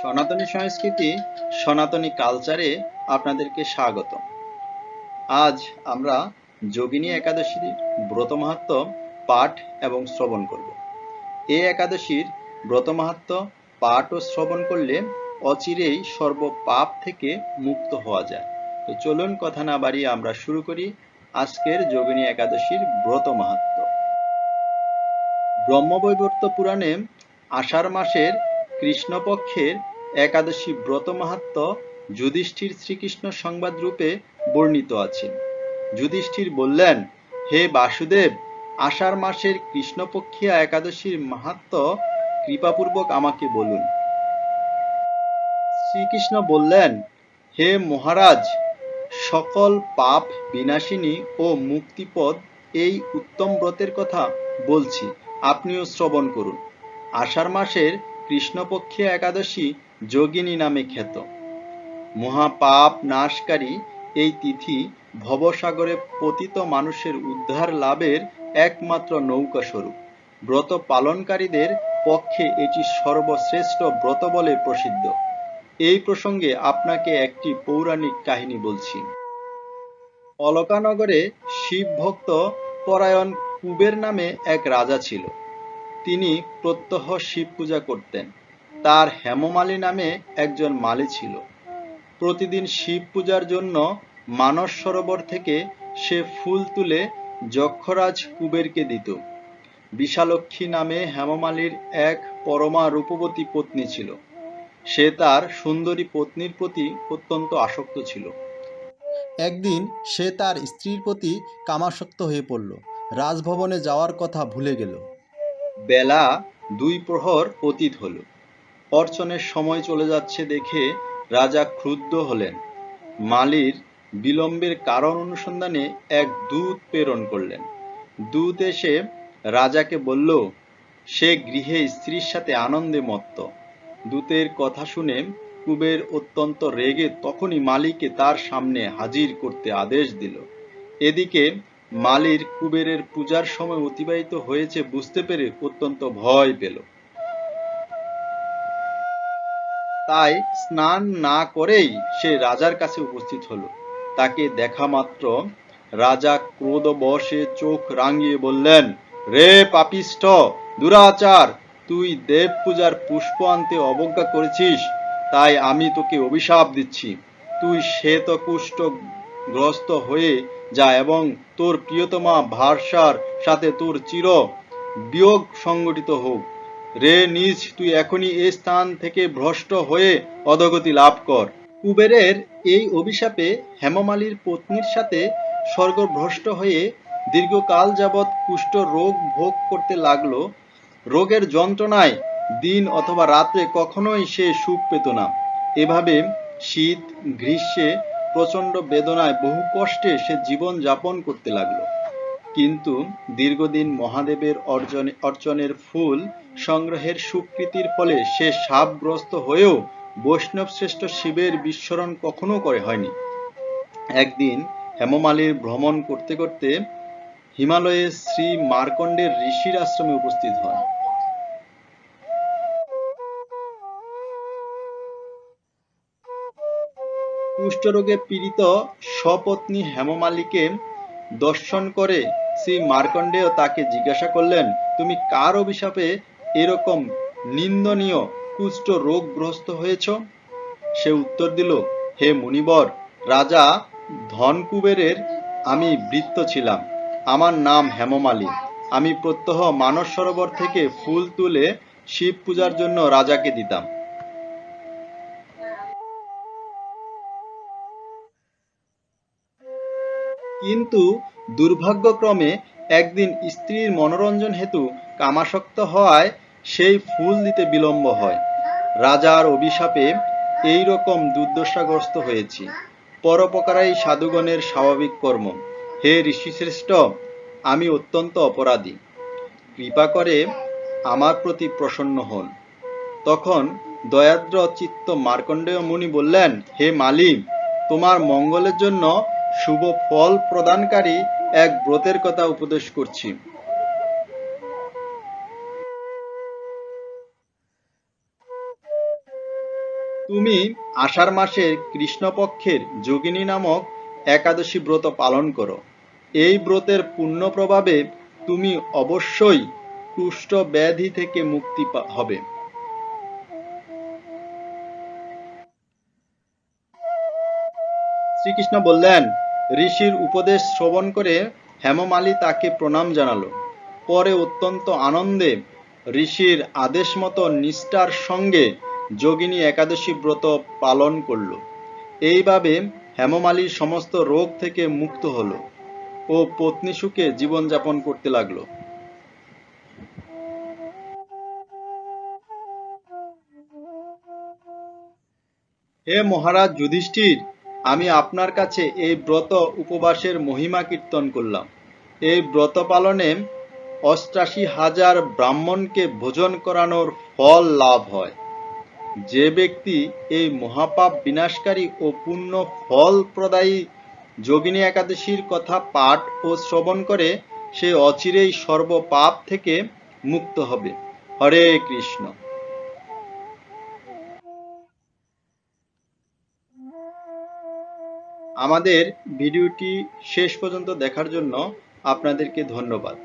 সনাতনী সংস্কৃতি, সনাতনী কালচারে আপনাদেরকে স্বাগত আজ আমরা যোগিনী একাদশীর ব্রত মাহাত্ম পাঠ এবং শ্রবণ করব। এই একাদশীর ব্রত মাহাত্ম পাঠ ও শ্রবণ করলে অচিরেই সর্ব পাপ থেকে মুক্ত হওয়া যায়। তো চলুন কথা না বাড়িয়ে আমরা শুরু করি আজকের যোগিনী একাদশীর ব্রত মাহাত্ম। ব্রহ্মবৈবর্ত পুরাণে আষাঢ় মাসের কৃষ্ণপক্ষের একাদশী ব্রত মাহাত্ম যুধিষ্ঠির শ্রীকৃষ্ণ সংবাদ রূপে বর্ণিত আছে। যুধিষ্ঠির বললেন, হে বাসুদেব, আষাঢ় মাসের কৃষ্ণপক্ষিয়া একাদশীর মাহাত্ম কৃপাপূর্বক আমাকে বলুন। শ্রীকৃষ্ণ বললেন, হে মহারাজ, সকল পাপ বিনাশিনী ও মুক্তিপদ এই উত্তম ব্রতের কথা বলছি। আপনিও শ্রবণ করুন। আষাঢ় মাসের কৃষ্ণপক্ষে একাদশী যোগিনী নামে খ্যাত। মহাপাপ নাশকারী এই তিথি ভবসাগরে পতিত মানুষের উদ্ধার লাভের একমাত্র নৌকা স্বরূপ। ব্রত পালনকারীদের পক্ষে এটি সর্বশ্রেষ্ঠ ব্রত বলে প্রসিদ্ধ। এই প্রসঙ্গে আপনাকে একটি পৌরাণিক কাহিনী বলছি। অলকানগরে শিব ভক্ত পরায়ণ কুবের নামে এক রাজা ছিল। তিনি প্রত্যহ শিব পূজা করতেন। তার হেমমালী নামে একজন মালি ছিল। প্রতিদিন শিব পূজার জন্য মানস সরোবর থেকে সে ফুল তুলে যক্ষরাজ কুবেরকে দিত। বিশালক্ষী নামে হেমমালির এক পরমা রূপবতী পত্নী ছিল। সে তার সুন্দরী পত্নীর প্রতি অত্যন্ত আসক্ত ছিল। একদিন সে তার স্ত্রীর প্রতি কামাসক্ত হয়ে পড়ল। রাজভবনে যাওয়ার কথা ভুলে গেল। বেলা দুই প্রহর অতীত হল। অর্চনের সময় চলে যাচ্ছে দেখে রাজা ক্রুদ্ধ হলেন। মালির বিলম্বের কারণ অনুসন্ধানে এক দূত প্রেরণ করলেন। দূত এসে রাজাকে বলল, সে গৃহে স্ত্রীর সাথে আনন্দে মত্ত। দূতের কথা শুনে কুবের অত্যন্ত রেগে তখনই মালিকে তার সামনে হাজির করতে আদেশ দিল। এদিকে মালির কুবেরের পূজার সময় অতিবাহিত হয়েছে বুঝতে পেরে অত্যন্ত ভয় পেল। তাই স্নান না করেই সে রাজার কাছে উপস্থিত হলো। তাকে দেখা মাত্র রাজা ক্রোধ বসে চোখ রাঙিয়ে বললেন, রে পাপিষ্ঠ, দুরাচার, তুই দেব পূজার পুষ্প আনতে অবজ্ঞা করেছিস, তাই আমি তোকে অভিশাপ দিচ্ছি। তুই শ্বেতকুষ্ঠ গ্রস্ত হয়ে যা এবং তোর প্রিয়তমা ভারসার সাথে তোর চির বিয়োগ সংগঠিত হোক। রে নিজ, তুই এখনই এই স্থান থেকে ভ্রষ্ট হয়ে অধগতি লাভ কর। কুবেরের এই অভিশাপে হেমমালির পত্নীর সাথে স্বর্গভ্রষ্ট হয়ে দীর্ঘকাল যাবৎ কুষ্ঠ রোগ ভোগ করতে লাগল। রোগের যন্ত্রণায় দিন অথবা রাত্রে কখনোই সে সুখ পেত না। এভাবে শীত, গ্রীষ্মে প্রচণ্ড বেদনায় বহু কষ্টে সে জীবন যাপন করতে লাগল। কিন্তু দীর্ঘদিন মহাদেবের অর্জনে অর্চনের ফুল সংগ্রহের সুকৃতির ফলে সে সাপগ্রস্ত হয়েও বৈষ্ণব শ্রেষ্ঠ শিবের বিস্মরণ কখনো করে হয়নি। একদিন হেমমালির ভ্রমণ করতে করতে হিমালয়ে শ্রী মার্কণ্ডের ঋষির আশ্রমে উপস্থিত হন। কুষ্ঠরোগে পীড়িত সপত্নী হেমমালিকে দর্শন করে শ্রী মার্কণ্ডেয় তাকে জিজ্ঞাসা করলেন, তুমি কার অভিশাপে এরকম নিন্দনীয় কুষ্ঠ রোগগ্রস্ত হয়েছ? সে উত্তর দিল, হে মুনিবর, রাজা ধনকুবেরের আমি বৃত্ত ছিলাম। আমার নাম হেমমালী। আমি প্রত্যহ মানস সরোবর থেকে ফুল তুলে শিব পূজার জন্য রাজাকে দিতাম। কিন্তু দুর্ভাগ্যক্রমে একদিন স্ত্রীর মনোরঞ্জন হেতু কামাসক্ত হওয়ায় সেই ফুল দিতে বিলম্ব হয়। রাজার অভিশাপে এই রকম দুর্দশাগ্রস্ত হয়েছি। পরোপকারাই সাধুগণের স্বাভাবিক কর্ম। হে ঋষিশ্রেষ্ঠ, আমি অত্যন্ত অপরাধী। কৃপা করে আমার প্রতি প্রসন্ন হন। তখন দয়াদ্র চিত্ত মার্কণ্ডেয় মুনি বললেন, হে মালি তোমার মঙ্গলের জন্য শুভ ফল প্রদানকারী এক ব্রতের কথা উপদেশ করছি। তুমি আষাঢ় মাসের কৃষ্ণপক্ষের যোগিনী নামক একাদশী ব্রত পালন করো। এই ব্রতের পূর্ণ প্রভাবে তুমি অবশ্যই কুষ্ঠ ব্যাধি থেকে মুক্তি হবে। শ্রীকৃষ্ণ বললেন, ঋষির উপদেশ শ্রবণ করে হেমমালী তাকে প্রণাম জানালো। পরে অত্যন্ত আনন্দে ঋষির আদেশ মতো নিষ্ঠার সঙ্গে যোগিনী একাদশী ব্রত পালন করল। এইভাবে হেমমালীর সমস্ত রোগ থেকে মুক্ত হলো ও পত্নী সুখে জীবনযাপন করতে লাগল। হে মহারাজ যুধিষ্ঠির আমি আপনার কাছে এই ব্রত উপবাসের মহিমা কীর্তন করলাম। এই ব্রত পালনে অষ্টাশি হাজার ব্রাহ্মণকে ভোজন করানোর ফল লাভ হয়। যে ব্যক্তি এই মহাপাপ বিনাশকারী ও পূর্ণ ফল প্রদায়ী যোগিনী একাদশীর কথা পাঠ ও শ্রবণ করে, সে অচিরেই সর্বপাপ থেকে মুক্ত হবে। হরে কৃষ্ণ। আমাদের ভিডিওটি শেষ পর্যন্ত দেখার জন্য আপনাদেরকে ধন্যবাদ।